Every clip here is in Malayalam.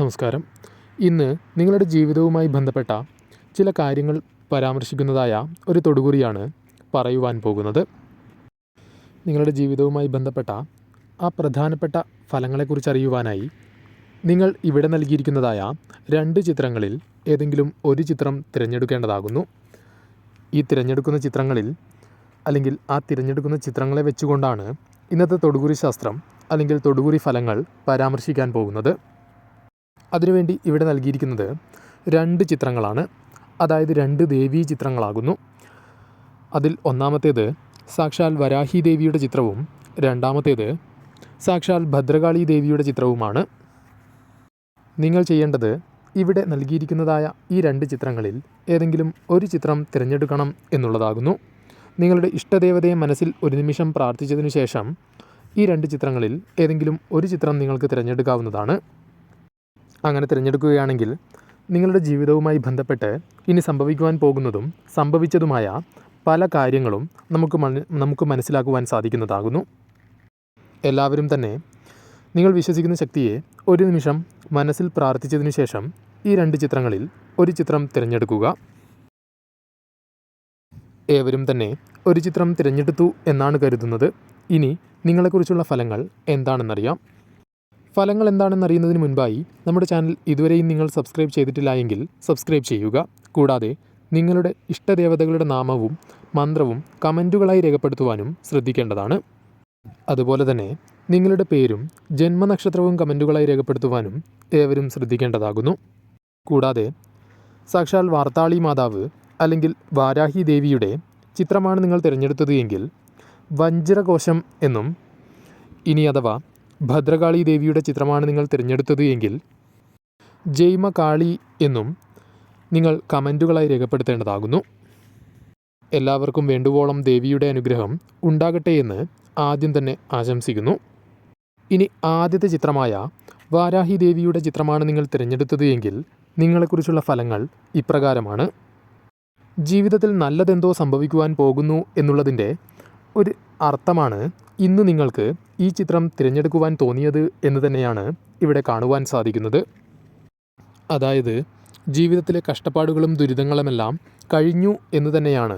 നമസ്കാരം. ഇന്ന് നിങ്ങളുടെ ജീവിതവുമായി ബന്ധപ്പെട്ട ചില കാര്യങ്ങൾ പരാമർശിക്കുന്നതായ ഒരു തൊടുകുറിയാണ് പറയുവാൻ പോകുന്നത്. നിങ്ങളുടെ ജീവിതവുമായി ബന്ധപ്പെട്ട ആ പ്രധാനപ്പെട്ട ഫലങ്ങളെക്കുറിച്ച് അറിയുവാനായി നിങ്ങൾ ഇവിടെ നൽകിയിരിക്കുന്നതായ രണ്ട് ചിത്രങ്ങളിൽ ഏതെങ്കിലും ഒരു ചിത്രം തിരഞ്ഞെടുക്കേണ്ടതാകുന്നു. ഈ തിരഞ്ഞെടുക്കുന്ന ചിത്രങ്ങളിൽ അല്ലെങ്കിൽ ആ തിരഞ്ഞെടുക്കുന്ന ചിത്രങ്ങളെ വെച്ചുകൊണ്ടാണ് ഇന്നത്തെ തൊടുകുറി ശാസ്ത്രം അല്ലെങ്കിൽ തൊടുകുറി ഫലങ്ങൾ പരാമർശിക്കാൻ പോകുന്നത്. അതിനുവേണ്ടി ഇവിടെ നൽകിയിരിക്കുന്നത് രണ്ട് ചിത്രങ്ങളാണ്. അതായത് രണ്ട് ദേവീ ചിത്രങ്ങളാകുന്നു. അതിൽ ഒന്നാമത്തേത് സാക്ഷാൽ വരാഹി ദേവിയുടെ ചിത്രവും രണ്ടാമത്തേത് സാക്ഷാൽ ഭദ്രകാളി ദേവിയുടെ ചിത്രവുമാണ്. നിങ്ങൾ ചെയ്യേണ്ടത് ഇവിടെ നൽകിയിരിക്കുന്നതായ ഈ രണ്ട് ചിത്രങ്ങളിൽ ഏതെങ്കിലും ഒരു ചിത്രം തിരഞ്ഞെടുക്കണം എന്നുള്ളതാകുന്നു. നിങ്ങളുടെ ഇഷ്ടദേവതയെ മനസ്സിൽ ഒരു നിമിഷം പ്രാർത്ഥിച്ചതിനു ശേഷം ഈ രണ്ട് ചിത്രങ്ങളിൽ ഏതെങ്കിലും ഒരു ചിത്രം നിങ്ങൾക്ക് തിരഞ്ഞെടുക്കാവുന്നതാണ്. അങ്ങനെ തിരഞ്ഞെടുക്കുകയാണെങ്കിൽ നിങ്ങളുടെ ജീവിതവുമായി ബന്ധപ്പെട്ട് ഇനി സംഭവിക്കുവാൻ പോകുന്നതും സംഭവിച്ചതുമായ പല കാര്യങ്ങളും നമുക്ക് നമുക്ക് മനസ്സിലാക്കുവാൻ സാധിക്കുന്നതാകുന്നു. എല്ലാവരും തന്നെ നിങ്ങൾ വിശ്വസിക്കുന്ന ശക്തിയെ ഒരു നിമിഷം മനസ്സിൽ പ്രാർത്ഥിച്ചതിനു ശേഷം ഈ രണ്ട് ചിത്രങ്ങളിൽ ഒരു ചിത്രം തിരഞ്ഞെടുക്കുക. ഏവരും തന്നെ ഒരു ചിത്രം തിരഞ്ഞെടുത്തു എന്നാണ് കരുതുന്നത്. ഇനി നിങ്ങളെക്കുറിച്ചുള്ള ഫലങ്ങൾ എന്താണെന്നറിയാം. ഫലങ്ങൾ എന്താണെന്ന് അറിയുന്നതിന് മുൻപായി നമ്മുടെ ചാനൽ ഇതുവരെയും നിങ്ങൾ സബ്സ്ക്രൈബ് ചെയ്തിട്ടില്ല എങ്കിൽ സബ്സ്ക്രൈബ് ചെയ്യുക. കൂടാതെ നിങ്ങളുടെ ഇഷ്ടദേവതകളുടെ നാമവും മന്ത്രവും കമന്റുകളായി രേഖപ്പെടുത്തുവാനും ശ്രദ്ധിക്കേണ്ടതാണ്. അതുപോലെ തന്നെ നിങ്ങളുടെ പേരും ജന്മനക്ഷത്രവും കമന്റുകളായി രേഖപ്പെടുത്തുവാനും ഏവരും ശ്രദ്ധിക്കേണ്ടതാകുന്നു. കൂടാതെ സാക്ഷാൽ വാർത്താളി മാതാവ് അല്ലെങ്കിൽ വാരാഹി ദേവിയുടെ ചിത്രമാണ് നിങ്ങൾ തിരഞ്ഞെടുത്തത് എങ്കിൽ വഞ്ചിരകോശം എന്നും ഇനി അഥവാ ഭദ്രകാളി ദേവിയുടെ ചിത്രമാണ് നിങ്ങൾ തിരഞ്ഞെടുത്തത് എങ്കിൽ ജൈമകാളി എന്നും നിങ്ങൾ കമന്റുകളായി രേഖപ്പെടുത്തേണ്ടതാകുന്നു. എല്ലാവർക്കും വേണ്ടുവോളം ദേവിയുടെ അനുഗ്രഹം ഉണ്ടാകട്ടെ എന്ന് ആദ്യം തന്നെ ആശംസിക്കുന്നു. ഇനി ആദ്യത്തെ ചിത്രമായ വാരാഹി ദേവിയുടെ ചിത്രമാണ് നിങ്ങൾ തിരഞ്ഞെടുത്തത് എങ്കിൽ നിങ്ങളെക്കുറിച്ചുള്ള ഫലങ്ങൾ ഇപ്രകാരമാണ്. ജീവിതത്തിൽ നല്ലതെന്തോ സംഭവിക്കുവാൻ പോകുന്നു എന്നുള്ളതിന്റെ ഒരു അർത്ഥമാണ് ഇന്ന് നിങ്ങൾക്ക് ഈ ചിത്രം തിരഞ്ഞെടുക്കുവാൻ തോന്നിയത് എന്ന് തന്നെയാണ് ഇവിടെ കാണുവാൻ സാധിക്കുന്നത്. അതായത് ജീവിതത്തിലെ കഷ്ടപ്പാടുകളും ദുരിതങ്ങളുമെല്ലാം കഴിഞ്ഞു എന്ന് തന്നെയാണ്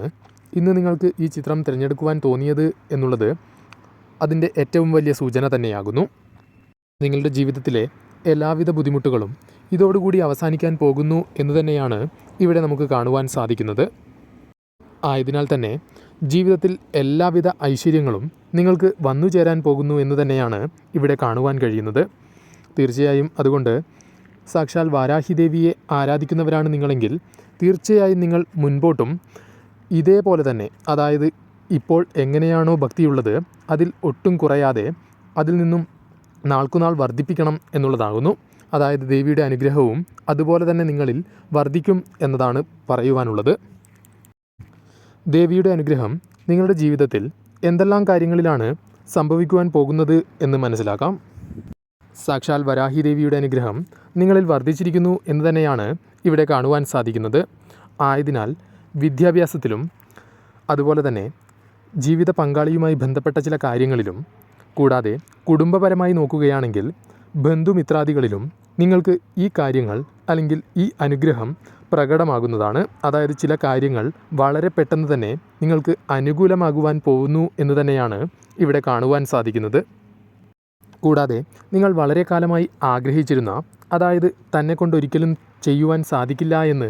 ഇന്ന് നിങ്ങൾക്ക് ഈ ചിത്രം തിരഞ്ഞെടുക്കുവാൻ തോന്നിയത് എന്നുള്ളത് അതിന്റെ ഏറ്റവും വലിയ സൂചന തന്നെയാകുന്നു. നിങ്ങളുടെ ജീവിതത്തിലെ എല്ലാവിധ ബുദ്ധിമുട്ടുകളും ഇതോടുകൂടി അവസാനിക്കാൻ പോകുന്നു എന്ന് തന്നെയാണ് ഇവിടെ നമുക്ക് കാണുവാൻ സാധിക്കുന്നത്. ആയതിനാൽ തന്നെ ജീവിതത്തിൽ എല്ലാവിധ ഐശ്വര്യങ്ങളും നിങ്ങൾക്ക് വന്നു ചേരാൻ പോകുന്നു എന്ന് തന്നെയാണ് ഇവിടെ കാണുവാൻ കഴിയുന്നത്. തീർച്ചയായും അതുകൊണ്ട് സാക്ഷാൽ വാരാഹിദേവിയെ ആരാധിക്കുന്നവരാണ് നിങ്ങളെങ്കിൽ തീർച്ചയായും നിങ്ങൾ മുൻപോട്ടും ഇതേപോലെ തന്നെ അതായത് ഇപ്പോൾ എങ്ങനെയാണോ ഭക്തിയുള്ളത് അതിൽ ഒട്ടും കുറയാതെ അതിൽ നിന്നും നാൾക്കുനാൾ വർദ്ധിപ്പിക്കണം എന്നുള്ളതാകുന്നു. അതായത് ദേവിയുടെ അനുഗ്രഹവും അതുപോലെ തന്നെ നിങ്ങളിൽ വർദ്ധിക്കും എന്നതാണ് പറയുവാനുള്ളത്. ദേവിയുടെ അനുഗ്രഹം നിങ്ങളുടെ ജീവിതത്തിൽ എന്തെല്ലാം കാര്യങ്ങളിലാണ് സംഭവിക്കുവാൻ പോകുന്നത് എന്ന് മനസ്സിലാക്കാം. സാക്ഷാൽ വരാഹി ദേവിയുടെ അനുഗ്രഹം നിങ്ങളിൽ വർദ്ധിച്ചിരിക്കുന്നു എന്ന് തന്നെയാണ് ഇവിടെ കാണുവാൻ സാധിക്കുന്നത്. ആയതിനാൽ വിദ്യാഭ്യാസത്തിലും അതുപോലെ തന്നെ ജീവിത പങ്കാളിയുമായി ബന്ധപ്പെട്ട ചില കാര്യങ്ങളിലും കൂടാതെ കുടുംബപരമായി നോക്കുകയാണെങ്കിൽ ബന്ധുമിത്രാദികളിലും നിങ്ങൾക്ക് ഈ കാര്യങ്ങൾ അല്ലെങ്കിൽ ഈ അനുഗ്രഹം പ്രകടമാകുന്നതാണ്. അതായത് ചില കാര്യങ്ങൾ വളരെ പെട്ടെന്ന് തന്നെ നിങ്ങൾക്ക് അനുകൂലമാകുവാൻ പോകുന്നു എന്ന് തന്നെയാണ് ഇവിടെ കാണുവാൻ സാധിക്കുന്നത്. കൂടാതെ നിങ്ങൾ വളരെ കാലമായി ആഗ്രഹിച്ചിരുന്ന അതായത് തന്നെ കൊണ്ടൊരിക്കലും ചെയ്യുവാൻ സാധിക്കില്ല എന്ന്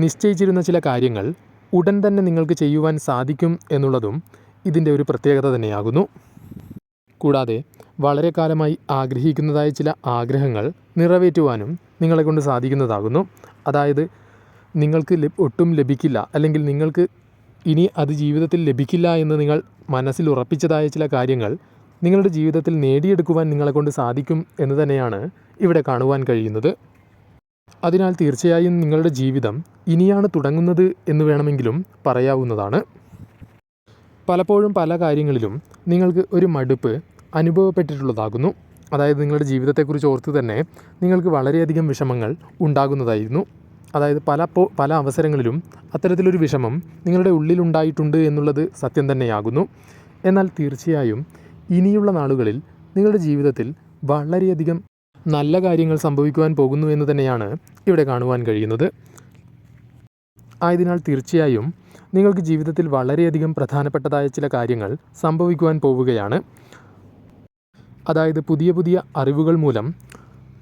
നിശ്ചയിച്ചിരുന്ന ചില കാര്യങ്ങൾ ഉടൻ തന്നെ നിങ്ങൾക്ക് ചെയ്യുവാൻ സാധിക്കും എന്നുള്ളതും ഇതിന്റെ ഒരു പ്രത്യേകത തന്നെയാകുന്നു. കൂടാതെ വളരെ കാലമായി ആഗ്രഹിക്കുന്നതായ ചില ആഗ്രഹങ്ങൾ നിറവേറ്റുവാനും നിങ്ങളെ കൊണ്ട് സാധിക്കുന്നതാകുന്നു. അതായത് നിങ്ങൾക്ക് ഒട്ടും ലഭിക്കില്ല. അല്ലെങ്കിൽ നിങ്ങൾക്ക് ഇനി അത് ജീവിതത്തിൽ ലഭിക്കില്ല എന്ന് നിങ്ങൾ മനസ്സിൽ ഉറപ്പിച്ചതായ ചില കാര്യങ്ങൾ നിങ്ങളുടെ ജീവിതത്തിൽ നേടിയെടുക്കുവാൻ നിങ്ങളെ കൊണ്ട് സാധിക്കും എന്ന് തന്നെയാണ് ഇവിടെ കാണുവാൻ കഴിയുന്നത്. അതിനാൽ തീർച്ചയായും നിങ്ങളുടെ ജീവിതം ഇനിയാണ് തുടങ്ങുന്നത് എന്ന് വേണമെങ്കിലും പറയാവുന്നതാണ്. പലപ്പോഴും പല കാര്യങ്ങളിലും നിങ്ങൾക്ക് ഒരു മടുപ്പ് അനുഭവപ്പെട്ടിട്ടുള്ളതാകുന്നു. അതായത് നിങ്ങളുടെ ജീവിതത്തെക്കുറിച്ച് ഓർത്ത് തന്നെ നിങ്ങൾക്ക് വളരെയധികം വിഷമങ്ങൾ ഉണ്ടാകുന്നതായിരുന്നു. അതായത് പല പല അവസരങ്ങളിലും അത്തരത്തിലൊരു വിഷമം നിങ്ങളുടെ ഉള്ളിലുണ്ടായിട്ടുണ്ട് എന്നുള്ളത് സത്യം തന്നെയാകുന്നു. എന്നാൽ തീർച്ചയായും ഇനിയുള്ള നാളുകളിൽ നിങ്ങളുടെ ജീവിതത്തിൽ വളരെയധികം നല്ല കാര്യങ്ങൾ സംഭവിക്കുവാൻ പോകുന്നു എന്ന് തന്നെയാണ് ഇവിടെ കാണുവാൻ കഴിയുന്നത്. ആയതിനാൽ തീർച്ചയായും നിങ്ങൾക്ക് ജീവിതത്തിൽ വളരെയധികം പ്രധാനപ്പെട്ടതായ ചില കാര്യങ്ങൾ സംഭവിക്കുവാൻ പോവുകയാണ്. അതായത് പുതിയ പുതിയ അറിവുകൾ മൂലം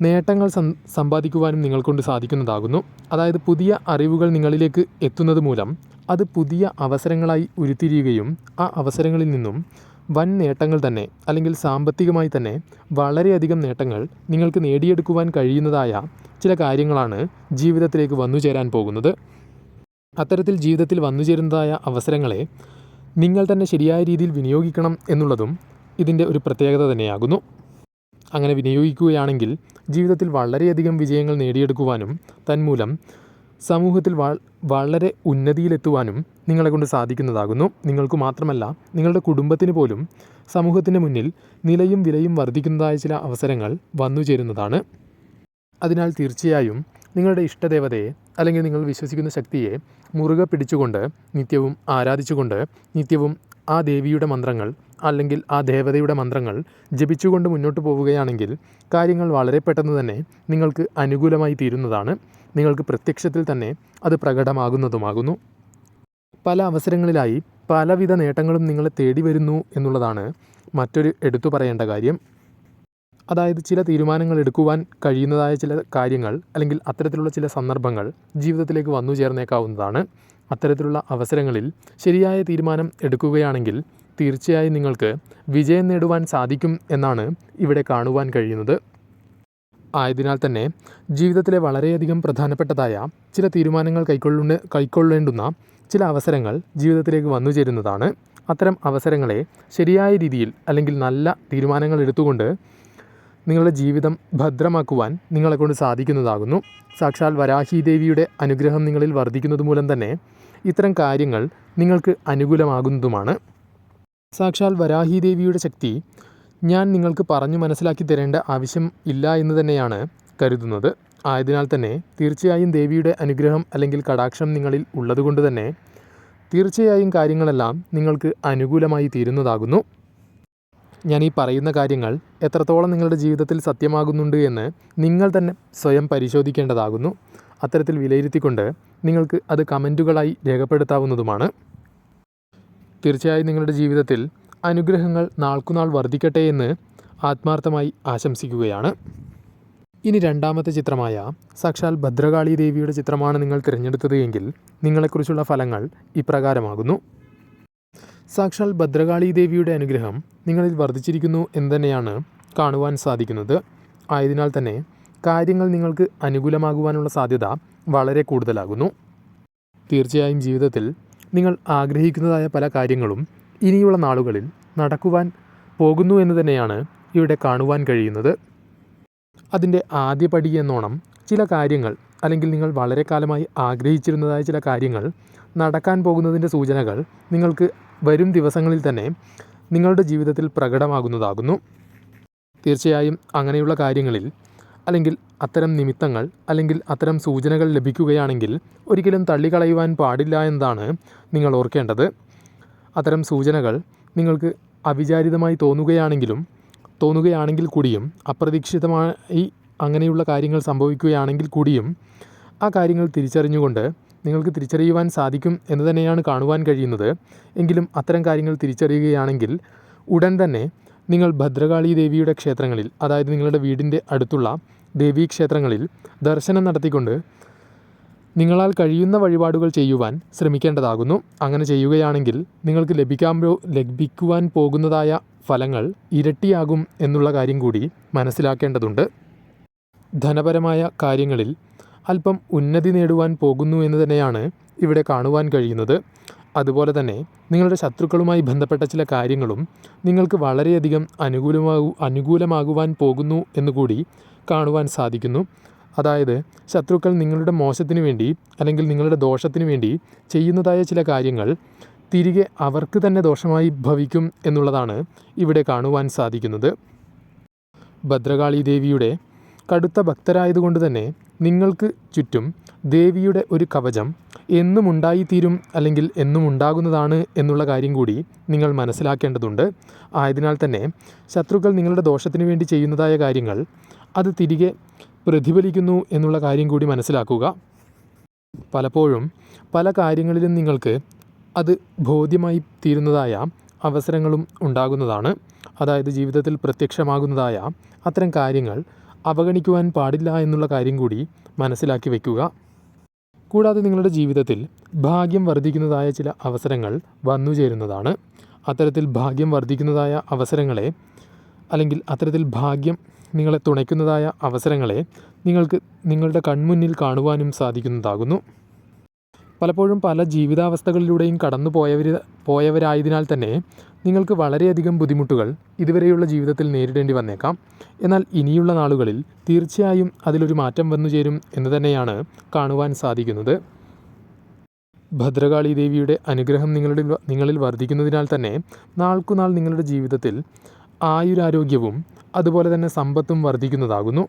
നേട്ടങ്ങൾ സമ്പാദിക്കുവാനും നിങ്ങൾക്കൊണ്ട് സാധിക്കുന്നതാകുന്നു. അതായത് പുതിയ അറിവുകൾ നിങ്ങളിലേക്ക് എത്തുന്നത് മൂലം അത് പുതിയ അവസരങ്ങളായി ഉരുത്തിരിയുകയും ആ അവസരങ്ങളിൽ നിന്നും വൻ നേട്ടങ്ങൾ തന്നെ അല്ലെങ്കിൽ സാമ്പത്തികമായി തന്നെ വളരെയധികം നേട്ടങ്ങൾ നിങ്ങൾക്ക് നേടിയെടുക്കുവാൻ കഴിയുന്നതായ ചില കാര്യങ്ങളാണ് ജീവിതത്തിലേക്ക് വന്നു ചേരാൻ പോകുന്നത്. അത്തരത്തിൽ ജീവിതത്തിൽ വന്നു ചേരുന്നതായ അവസരങ്ങളെ നിങ്ങൾ തന്നെ ശരിയായ രീതിയിൽ വിനിയോഗിക്കണം എന്നുള്ളതും ഇതിന്റെ ഒരു പ്രത്യേകത തന്നെയാകുന്നു. അങ്ങനെ വിനിയോഗിക്കുകയാണെങ്കിൽ ജീവിതത്തിൽ വളരെയധികം വിജയങ്ങൾ നേടിയെടുക്കുവാനും തന്മൂലം സമൂഹത്തിൽ വളരെ ഉന്നതിയിലെത്തുവാനും നിങ്ങളെ കൊണ്ട് സാധിക്കുന്നതാകുന്നു. നിങ്ങൾക്ക് മാത്രമല്ല നിങ്ങളുടെ കുടുംബത്തിന് പോലും സമൂഹത്തിന് മുന്നിൽ നിലയും വിലയും വർദ്ധിക്കുന്നതായ ചില അവസരങ്ങൾ വന്നു ചേരുന്നതാണ്. അതിനാൽ തീർച്ചയായും നിങ്ങളുടെ ഇഷ്ടദേവതയെ അല്ലെങ്കിൽ നിങ്ങൾ വിശ്വസിക്കുന്ന ശക്തിയെ മുറുകെ പിടിച്ചുകൊണ്ട് നിത്യവും ആരാധിച്ചുകൊണ്ട് നിത്യവും ആ ദേവിയുടെ മന്ത്രങ്ങൾ അല്ലെങ്കിൽ ആ ദേവതയുടെ മന്ത്രങ്ങൾ ജപിച്ചുകൊണ്ട് മുന്നോട്ട് പോവുകയാണെങ്കിൽ കാര്യങ്ങൾ വളരെ പെട്ടെന്ന് തന്നെ നിങ്ങൾക്ക് അനുകൂലമായി തീരുന്നതാണ്. നിങ്ങൾക്ക് പ്രത്യക്ഷത്തിൽ തന്നെ അത് പ്രകടമാകുന്നതുമാകുന്നു. പല അവസരങ്ങളിലായി പലവിധ നേട്ടങ്ങളും നിങ്ങളെ തേടി വരുന്നു എന്നുള്ളതാണ് മറ്റൊരു എടുത്തു പറയേണ്ട കാര്യം. അതായത് ചില തീരുമാനങ്ങൾ എടുക്കുവാൻ കഴിയുന്നതായ ചില കാര്യങ്ങൾ അല്ലെങ്കിൽ അത്തരത്തിലുള്ള ചില സന്ദർഭങ്ങൾ ജീവിതത്തിലേക്ക് വന്നു ചേർന്നേക്കാവുന്നതാണ്. അത്തരത്തിലുള്ള അവസരങ്ങളിൽ ശരിയായ തീരുമാനം എടുക്കുകയാണെങ്കിൽ തീർച്ചയായും നിങ്ങൾക്ക് വിജയം നേടുവാൻ സാധിക്കും എന്നാണ് ഇവിടെ കാണുവാൻ കഴിയുന്നത്. ആയതിനാൽ തന്നെ ജീവിതത്തിലെ വളരെയധികം പ്രധാനപ്പെട്ടതായ ചില തീരുമാനങ്ങൾ കൈക്കൊള്ളു കൈക്കൊള്ളേണ്ടുന്ന ചില അവസരങ്ങൾ ജീവിതത്തിലേക്ക് വന്നു ചേരുന്നതാണ്. അത്തരം അവസരങ്ങളെ ശരിയായ രീതിയിൽ അല്ലെങ്കിൽ നല്ല തീരുമാനങ്ങൾ എടുത്തുകൊണ്ട് നിങ്ങളുടെ ജീവിതം ഭദ്രമാക്കുവാൻ നിങ്ങളെക്കൊണ്ട് സാധിക്കുന്നതാകുന്നു. സാക്ഷാൽ വരാഹി ദേവിയുടെ അനുഗ്രഹം നിങ്ങളിൽ വർദ്ധിക്കുന്നത് മൂലം തന്നെ ഇത്തരം കാര്യങ്ങൾ നിങ്ങൾക്ക് അനുകൂലമാകുന്നതുമാണ്. സാക്ഷാൽ വരാഹിദേവിയുടെ ശക്തി ഞാൻ നിങ്ങൾക്ക് പറഞ്ഞു മനസ്സിലാക്കി തരേണ്ട ആവശ്യം ഇല്ല എന്ന് തന്നെയാണ് കരുതുന്നത്. ആയതിനാൽ തന്നെ തീർച്ചയായും ദേവിയുടെ അനുഗ്രഹം അല്ലെങ്കിൽ കടാക്ഷം നിങ്ങളിൽ ഉള്ളതുകൊണ്ട് തന്നെ തീർച്ചയായും കാര്യങ്ങളെല്ലാം നിങ്ങൾക്ക് അനുകൂലമായി തീരുന്നതാകുന്നു. ഞാൻ ഈ പറയുന്ന കാര്യങ്ങൾ എത്രത്തോളം നിങ്ങളുടെ ജീവിതത്തിൽ സത്യമാകുന്നുണ്ട് എന്ന് നിങ്ങൾ തന്നെ സ്വയം പരിശോധിക്കേണ്ടതാകുന്നു. അത്തരത്തിൽ വിലയിരുത്തിക്കൊണ്ട് നിങ്ങൾക്ക് അത് കമന്റുകളായി രേഖപ്പെടുത്താവുന്നതുമാണ്. തീർച്ചയായും നിങ്ങളുടെ ജീവിതത്തിൽ അനുഗ്രഹങ്ങൾ നാൾക്കുനാൾ വർദ്ധിക്കട്ടെ എന്ന് ആത്മാർത്ഥമായി ആശംസിക്കുകയാണ്. ഇനി രണ്ടാമത്തെ ചിത്രമായ സാക്ഷാൽ ഭദ്രകാളി ദേവിയുടെ ചിത്രമാണ് നിങ്ങൾ തിരഞ്ഞെടുത്തത് എങ്കിൽ നിങ്ങളെക്കുറിച്ചുള്ള ഫലങ്ങൾ ഇപ്രകാരമാകുന്നു. സാക്ഷാൽ ഭദ്രകാളി ദേവിയുടെ അനുഗ്രഹം നിങ്ങളിൽ വർദ്ധിച്ചിരിക്കുന്നു എന്ന് തന്നെയാണ് കാണുവാൻ സാധിക്കുന്നത്. ആയതിനാൽ തന്നെ കാര്യങ്ങൾ നിങ്ങൾക്ക് അനുകൂലമാകുവാനുള്ള സാധ്യത വളരെ കൂടുതലാകുന്നു. തീർച്ചയായും ജീവിതത്തിൽ നിങ്ങൾ ആഗ്രഹിക്കുന്നതായ പല കാര്യങ്ങളും ഇനിയുള്ള നാളുകളിൽ നടക്കുവാൻ പോകുന്നു എന്ന് തന്നെയാണ് ഇവിടെ കാണുവാൻ കഴിയുന്നത്. അതിന്റെ ആദ്യപടി എന്നോണം ചില കാര്യങ്ങൾ അല്ലെങ്കിൽ നിങ്ങൾ വളരെ കാലമായി ആഗ്രഹിച്ചിരുന്നതായ ചില കാര്യങ്ങൾ നടക്കാൻ പോകുന്നതിന്റെ സൂചനകൾ നിങ്ങൾക്ക് വരും ദിവസങ്ങളിൽ തന്നെ നിങ്ങളുടെ ജീവിതത്തിൽ പ്രകടമാകുന്നതാകുന്നു. തീർച്ചയായും അങ്ങനെയുള്ള കാര്യങ്ങളിൽ അല്ലെങ്കിൽ അത്തരം നിമിത്തങ്ങൾ അല്ലെങ്കിൽ അത്തരം സൂചനകൾ ലഭിക്കുകയാണെങ്കിൽ ഒരിക്കലും തള്ളിക്കളയുവാൻ പാടില്ല എന്നതാണ് നിങ്ങൾ ഓർക്കേണ്ടത്. അത്തരം സൂചനകൾ നിങ്ങൾക്ക് അവിചാരിതമായി തോന്നുകയാണെങ്കിലും തോന്നുകയാണെങ്കിൽ കൂടിയും അപ്രതീക്ഷിതമായി അങ്ങനെയുള്ള കാര്യങ്ങൾ സംഭവിക്കുകയാണെങ്കിൽ കൂടിയും ആ കാര്യങ്ങൾ തിരിച്ചറിഞ്ഞുകൊണ്ട് നിങ്ങൾക്ക് തിരിച്ചറിയുവാൻ സാധിക്കും എന്ന് തന്നെയാണ് കാണുവാൻ കഴിയുന്നത്. എങ്കിലും അത്തരം കാര്യങ്ങൾ തിരിച്ചറിയുകയാണെങ്കിൽ ഉടൻ തന്നെ നിങ്ങൾ ഭദ്രകാളി ദേവിയുടെ ക്ഷേത്രങ്ങളിൽ അതായത് നിങ്ങളുടെ വീടിന്റെ അടുത്തുള്ള ദേവീ ക്ഷേത്രങ്ങളിൽ ദർശനം നടത്തിക്കൊണ്ട് നിങ്ങളാൽ കഴിയുന്ന വഴിപാടുകൾ ചെയ്യുവാൻ ശ്രമിക്കേണ്ടതാകുന്നു. അങ്ങനെ ചെയ്യുകയാണെങ്കിൽ നിങ്ങൾക്ക് ലഭിക്കാൻ ലഭിക്കുവാൻ പോകുന്നതായ ഫലങ്ങൾ ഇരട്ടിയാകും എന്നുള്ള കാര്യം കൂടി മനസ്സിലാക്കേണ്ടതുണ്ട്. ധനപരമായ കാര്യങ്ങളിൽ അല്പം ഉന്നതി നേടുവാൻ പോകുന്നു എന്ന് തന്നെയാണ് ഇവിടെ കാണുവാൻ കഴിയുന്നത്. അതുപോലെ തന്നെ നിങ്ങളുടെ ശത്രുക്കളുമായി ബന്ധപ്പെട്ട ചില കാര്യങ്ങളും നിങ്ങൾക്ക് വളരെയധികം അനുകൂലമാകു അനുകൂലമാകുവാൻ പോകുന്നു എന്നുകൂടി കാണുവാൻ സാധിക്കുന്നു. അതായത് ശത്രുക്കൾ നിങ്ങളുടെ മോശത്തിന് വേണ്ടി അല്ലെങ്കിൽ നിങ്ങളുടെ ദോഷത്തിന് വേണ്ടി ചെയ്യുന്നതായ ചില കാര്യങ്ങൾ തിരികെ അവർക്ക് തന്നെ ദോഷമായി ഭവിക്കും എന്നുള്ളതാണ് ഇവിടെ കാണുവാൻ സാധിക്കുന്നത്. ഭദ്രകാളി ദേവിയുടെ കടുത്ത ഭക്തരായതുകൊണ്ട് തന്നെ നിങ്ങൾക്ക് ചുറ്റും ദേവിയുടെ ഒരു കവചം എന്നും ഉണ്ടായിത്തീരും അല്ലെങ്കിൽ എന്നും ഉണ്ടാകുന്നതാണ് എന്നുള്ള കാര്യം കൂടി നിങ്ങൾ മനസ്സിലാക്കേണ്ടതുണ്ട്. ആയതിനാൽ തന്നെ ശത്രുക്കൾ നിങ്ങളുടെ ദോഷത്തിന് വേണ്ടി ചെയ്യുന്നതായ കാര്യങ്ങൾ അത് തിരികെ പ്രതിഫലിക്കുന്നു എന്നുള്ള കാര്യം കൂടി മനസ്സിലാക്കുക. പലപ്പോഴും പല കാര്യങ്ങളിലും നിങ്ങൾക്ക് അത് ബോധ്യമായി തീരുന്നതായ അവസരങ്ങളും ഉണ്ടാകുന്നതാണ്. അതായത് ജീവിതത്തിൽ പ്രത്യക്ഷമാകുന്നതായ അത്തരം കാര്യങ്ങൾ അവഗണിക്കുവാൻ പാടില്ല എന്നുള്ള കാര്യം കൂടി മനസ്സിലാക്കി വയ്ക്കുക. കൂടാതെ നിങ്ങളുടെ ജീവിതത്തിൽ ഭാഗ്യം വർദ്ധിക്കുന്നതായ ചില അവസരങ്ങൾ വന്നു ചേരുന്നതാണ്. അത്തരത്തിൽ ഭാഗ്യം വർദ്ധിക്കുന്നതായ അവസരങ്ങളെ അല്ലെങ്കിൽ അത്തരത്തിൽ ഭാഗ്യം നിങ്ങളെ തുണയ്ക്കുന്നതായ അവസരങ്ങളെ നിങ്ങൾക്ക് നിങ്ങളുടെ കൺമുന്നിൽ കാണുവാനും സാധിക്കുന്നതാകുന്നു. പലപ്പോഴും പല ജീവിതാവസ്ഥകളിലൂടെയും കടന്നു പോയവർ പോയവരായതിനാൽ തന്നെ നിങ്ങൾക്ക് വളരെയധികം ബുദ്ധിമുട്ടുകൾ ഇതുവരെയുള്ള ജീവിതത്തിൽ നേരിടേണ്ടി വന്നേക്കാം. എന്നാൽ ഇനിയുള്ള നാളുകളിൽ തീർച്ചയായും അതിലൊരു മാറ്റം വന്നു ചേരും എന്ന് തന്നെയാണ് കാണുവാൻ സാധിക്കുന്നത്. ഭദ്രകാളി ദേവിയുടെ അനുഗ്രഹം നിങ്ങളുടെ നിങ്ങളിൽ വർദ്ധിക്കുന്നതിനാൽ തന്നെ നാൾക്കുനാൾ നിങ്ങളുടെ ജീവിതത്തിൽ ആയുരാരോഗ്യവും അതുപോലെ തന്നെ സമ്പത്തും വർദ്ധിക്കുന്നതാകുന്നു.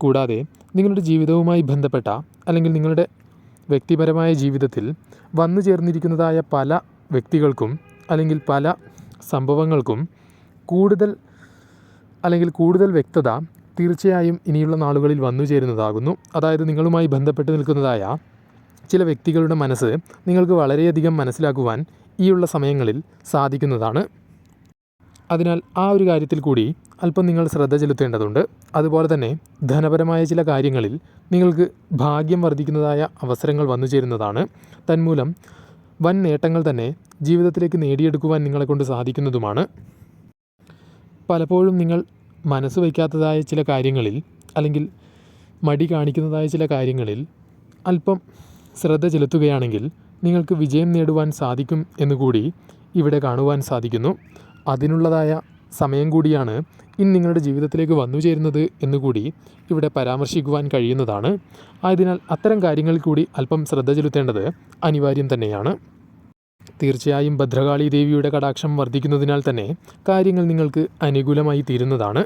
കൂടാതെ നിങ്ങളുടെ ജീവിതവുമായി ബന്ധപ്പെട്ട അല്ലെങ്കിൽ നിങ്ങളുടെ വ്യക്തിപരമായ ജീവിതത്തിൽ വന്നു ചേർന്നിരിക്കുന്നതായ പല വ്യക്തികൾക്കും അല്ലെങ്കിൽ പല സംഭവങ്ങൾക്കും കൂടുതൽ അല്ലെങ്കിൽ കൂടുതൽ വ്യക്തത തീർച്ചയായും ഇനിയുള്ള നാളുകളിൽ വന്നു ചേരുന്നതാകുന്നു. അതായത് നിങ്ങളുമായി ബന്ധപ്പെട്ട് നിൽക്കുന്നതായ ചില വ്യക്തികളുടെ മനസ്സ് നിങ്ങൾക്ക് വളരെയധികം മനസ്സിലാക്കുവാൻ ഈയുള്ള സമയങ്ങളിൽ സാധിക്കുന്നതാണ്. അതിനാൽ ആ ഒരു കാര്യത്തിൽ കൂടി അല്പം നിങ്ങൾ ശ്രദ്ധ ചെലുത്തേണ്ടതുണ്ട്. അതുപോലെ തന്നെ ധനപരമായ ചില കാര്യങ്ങളിൽ നിങ്ങൾക്ക് ഭാഗ്യം വർദ്ധിക്കുന്നതായ അവസരങ്ങൾ വന്നു ചേരുന്നതാണ്. തന്മൂലം വൻ നേട്ടങ്ങൾ തന്നെ ജീവിതത്തിലേക്ക് നേടിയെടുക്കുവാൻ നിങ്ങളെക്കൊണ്ട് സാധിക്കുന്നതുമാണ്. പലപ്പോഴും നിങ്ങൾ മനസ്സ് വയ്ക്കാത്തതായ ചില കാര്യങ്ങളിൽ അല്ലെങ്കിൽ മടി കാണിക്കുന്നതായ ചില കാര്യങ്ങളിൽ അല്പം ശ്രദ്ധ ചെലുത്തുകയാണെങ്കിൽ നിങ്ങൾക്ക് വിജയം നേടുവാൻ സാധിക്കും എന്നുകൂടി ഇവിടെ കാണുവാൻ സാധിക്കുന്നു. അതിനുള്ളതായ സമയം കൂടിയാണ് ഇനി നിങ്ങളുടെ ജീവിതത്തിലേക്ക് വന്നു ചേരുന്നത് എന്നുകൂടി ഇവിടെ പരാമർശിക്കുവാൻ കഴിയുന്നതാണ്. ആയതിനാൽ അത്തരം കാര്യങ്ങളിൽ കൂടി അല്പം ശ്രദ്ധ ചെലുത്തേണ്ടത് അനിവാര്യം തന്നെയാണ്. തീർച്ചയായും ഭദ്രകാളി ദേവിയുടെ കടാക്ഷം വർദ്ധിക്കുന്നതിനാൽ തന്നെ കാര്യങ്ങൾ നിങ്ങൾക്ക് അനുകൂലമായി തീരുന്നതാണ്.